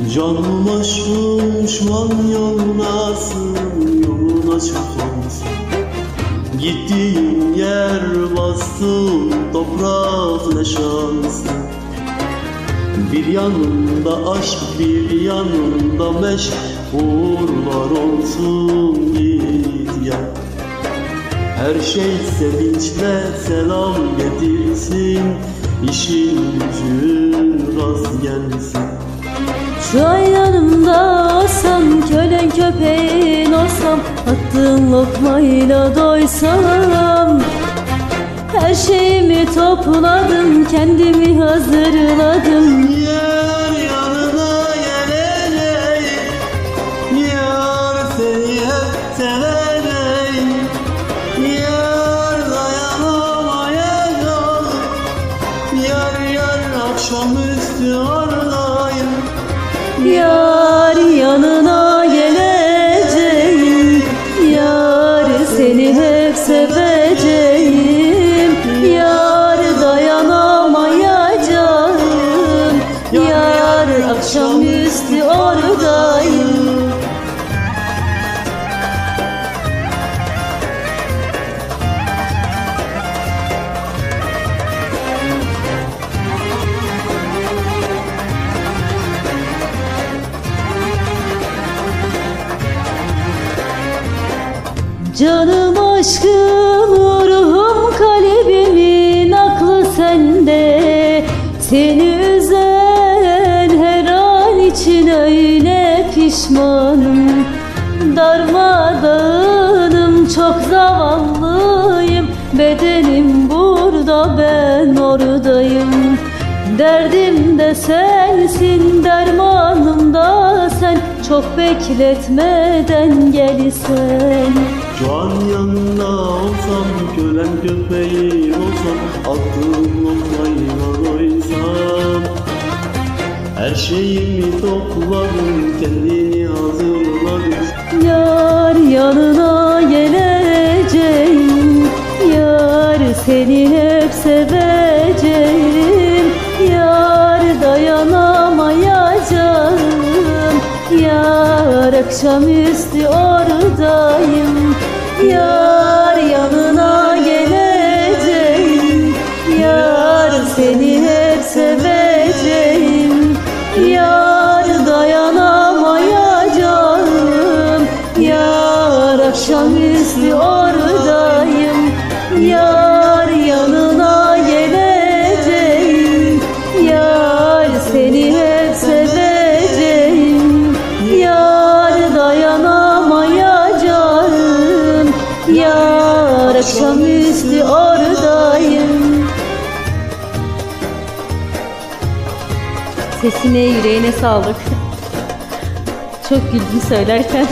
Sarhoşum şu an yoldasın Yolun açık olsun Gittiğin yer bastı Toprak ne şansın Bir yanında aşk bir yanında meşk Uğurlar olsun git gel. Her şey sevinçle selam getirsin İşin gücün rast gelsin Şu an olsam kölen köpeğin olsam Attığın lokmayla doysam Her şeyimi topladım kendimi hazırladım. Yar yanına geleceğim Yar seni hep seveceğim Yar dayanamayacağım Yar yar akşamüstü oradayım Yar yanına geleceğim. Yar seni hep seveceğim. Yar dayanamayacağım. Yar akşamüstü oradayım Canım aşkım ruhum kalbimin aklı sende. Seni üzen her an için öyle pişmanım. Darmadağınım çok zavallıyım. Bedenim burada ben oradayım. Derdim de sensin dermanım da sen. Çok bekletmeden gel sen Şu an olsam kölen köpeğin olsam Attığım lokmayla doysam. Her şeyimi topladım kendini hazırladım Yar yanına geleceğim Yar seni akşamüstü oradayım. Yar yanına geleceğim. Yar seni hep seveceğim. Yar dayanamayacağım Yar akşamüstü oradayım Sesine yüreğine sağlık. Çok güldüm söylerken.